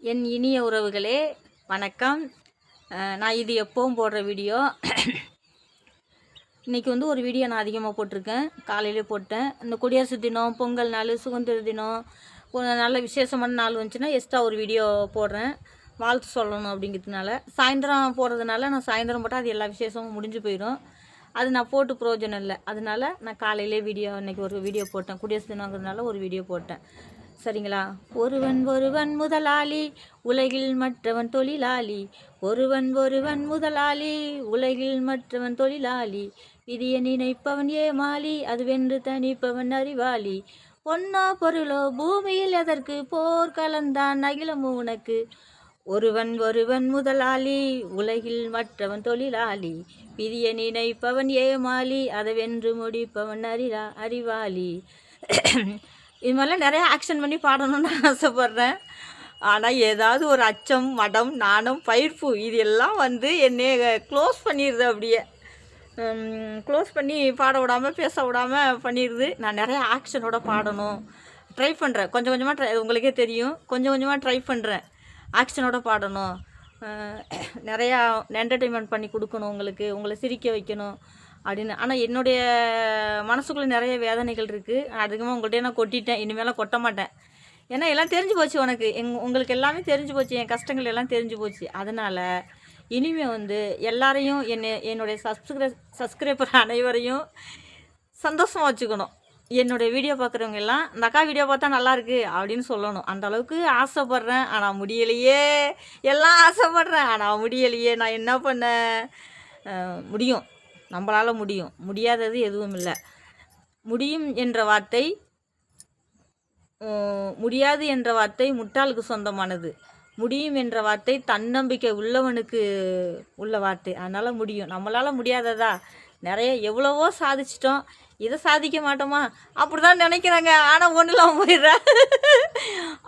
என் இனிய உறவுகளே வணக்கம். நான் இது எப்போவும் போடுற வீடியோ. இன்றைக்கி வந்து ஒரு வீடியோ நான் அதிகமாக போட்டிருக்கேன். காலையிலே போட்டேன். இந்த குடியரசு தினம் பொங்கல் நாள் சுதந்திர தினம் ஒரு நல்ல விசேஷமான நாள் வந்துச்சுன்னா எக்ஸ்ட்ரா ஒரு வீடியோ போடுறேன். வாழ்த்து சொல்லணும் அப்படிங்கிறதுனால. சாயந்தரம் போடுறதுனால நான் சாயந்தரம் போட்டால் அது எல்லா விசேஷமும் முடிஞ்சு போயிடும். அது நான் போட்டு பிரயோஜனம் இல்லை. அதனால நான் காலையிலே வீடியோ இன்றைக்கி ஒரு வீடியோ போட்டேன். குடியரசு தினங்கிறதுனால ஒரு வீடியோ போட்டேன். சரிங்களா? ஒருவன் ஒருவன் முதலாளி உலகில் மற்றவன் தொழிலாளி. ஒருவன் ஒருவன் முதலாளி உலகில் மற்றவன் தொழிலாளி. விதியை நினைப்பவன் ஏமாளி அது வென்று தனிப்பவன் அறிவாளி. பொன்னோ பொருளோ பூமியில் எதற்கு போர்க்களந்தான் அகிலமோ உனக்கு? ஒருவன் ஒருவன் முதலாளி உலகில் மற்றவன் தொழிலாளி. விதிய நினைப்பவன் ஏமாளி அதை வென்று முடிப்பவன் அறிரா அறிவாளி. இது மாதிரிலாம் நிறைய ஆக்ஷன் பண்ணி பாடணும்னு ஆசைப்பட்றேன். ஆனால் ஏதாவது ஒரு அச்சம் மடம் நாணம் பயிர்ப்பு இது எல்லாம் வந்து என்னை க்ளோஸ் பண்ணிடுது அப்படியே. க்ளோஸ் பண்ணி பாட விடாமல் பேச விடாமல் பண்ணிடுது நான் நிறைய ஆக்ஷனோட பாடணும். ட்ரை பண்ணுறேன் கொஞ்சம் கொஞ்சமாக ட்ரை உங்களுக்கே தெரியும். கொஞ்சம் கொஞ்சமாக ட்ரை பண்ணுறேன் ஆக்ஷனோட பாடணும். நிறையா என்டர்டெயின்மெண்ட் பண்ணி கொடுக்கணும் உங்களுக்கு. உங்களை சிரிக்க வைக்கணும். அப்படின்னு. ஆனால் என்னுடைய மனசுக்குள்ளே நிறைய வேதனைகள் இருக்குது அதிகமாக உங்கள்கிட்ட நான் கொட்டிட்டேன். இனிமேலாம் கொட்ட மாட்டேன். ஏன்னா எல்லாம் தெரிஞ்சு போச்சு உனக்கு. எங் உங்களுக்கு எல்லாமே தெரிஞ்சு போச்சு. என் கஷ்டங்கள் எல்லாம் தெரிஞ்சு போச்சு. அதனால் இனிமே வந்து எல்லாரையும் என்னை என்னுடைய சப்ஸ்கிரை சப்ஸ்கிரைபர் அனைவரையும் சந்தோஷமாக வச்சுக்கணும். என்னுடைய வீடியோ பார்க்குறவங்க எல்லாம் இந்த அக்கா வீடியோ பார்த்தா நல்லாயிருக்கு அப்படின்னு சொல்லணும். அந்த அளவுக்கு ஆசைப்பட்றேன். ஆனால் முடியலையே. எல்லாம் ஆசைப்பட்றேன். ஆனால் முடியலையே. நான் என்ன பண்ண முடியும். நம்மளால் முடியும். முடியாதது எதுவும் இல்லை. முடியும் என்ற வார்த்தை முடியாது என்ற வார்த்தை முட்டாளுக்கு சொந்தமானது. முடியும் என்ற வார்த்தை தன்னம்பிக்கை உள்ளவனுக்கு உள்ள வார்த்தை. அதனால் முடியும். நம்மளால் முடியாததா? நிறைய எவ்வளவோ சாதிச்சிட்டோம். இதை சாதிக்க மாட்டோமா? அப்படி தான் நினைக்கிறாங்க. ஆனால் ஒன்றும் போயிடுறேன்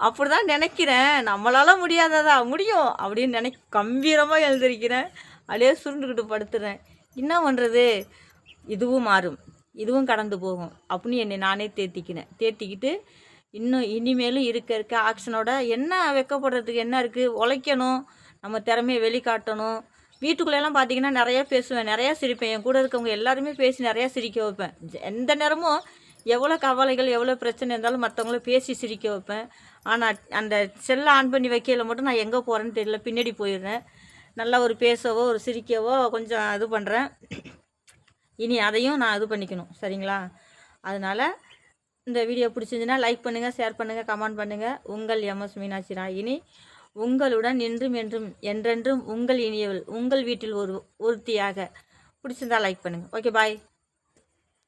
அப்படி தான் நினைக்கிறேன். நம்மளால் முடியாததா? முடியும். அப்படின்னு நினை கம்பீரமாக எழுந்திருக்கிறேன். அப்படியே சுருண்டுக்கிட்டு படுத்துறேன். என்ன பண்ணுறது இதுவும் மாறும். இதுவும் கடந்து போகும். அப்படின்னு என்னை நானே தேர்த்திக்கினேன் தேர்த்திக்கிட்டு இன்னும் இனிமேலும் இருக்க இருக்க ஆக்ஷனோட என்ன வைக்கப்படுறதுக்கு என்ன இருக்குது உழைக்கணும். நம்ம திறமையை வெளிக்காட்டணும். வீட்டுக்குள்ளெல்லாம் பார்த்தீங்கன்னா நிறையா பேசுவேன். நிறையா சிரிப்பேன். என் கூட இருக்கவங்க எல்லாருமே பேசி நிறையா சிரிக்க வைப்பேன். எந்த நேரமும் எவ்வளோ கவலைகள் எவ்வளோ பிரச்சனை இருந்தாலும் மற்றவங்கள பேசி சிரிக்க வைப்பேன். ஆனால் அந்த செல்லை ஆன் பண்ணி வைக்கையில் மட்டும் நான் எங்கே போகிறேன்னு தெரியல. பின்னாடி போயிடுறேன். நல்லா ஒரு பேசவோ ஒரு சிரிக்கவோ கொஞ்சம் இது பண்ணுறேன் இனி அதையும் நான் இது பண்ணிக்கணும் சரிங்களா? அதனால் இந்த வீடியோ பிடிச்சிருந்துன்னா லைக் பண்ணுங்கள் ஷேர் பண்ணுங்கள் கமெண்ட் பண்ணுங்கள் உங்கள் எம்எஸ் மீனாட்சி ராகினி உங்களுடன் என்றும் என்றும் என்றென்றும் உங்கள் இனியவள் உங்கள் வீட்டில் ஒரு ஒருத்தியாக பிடிச்சிருந்தா லைக் பண்ணுங்கள் ஓகே பாய்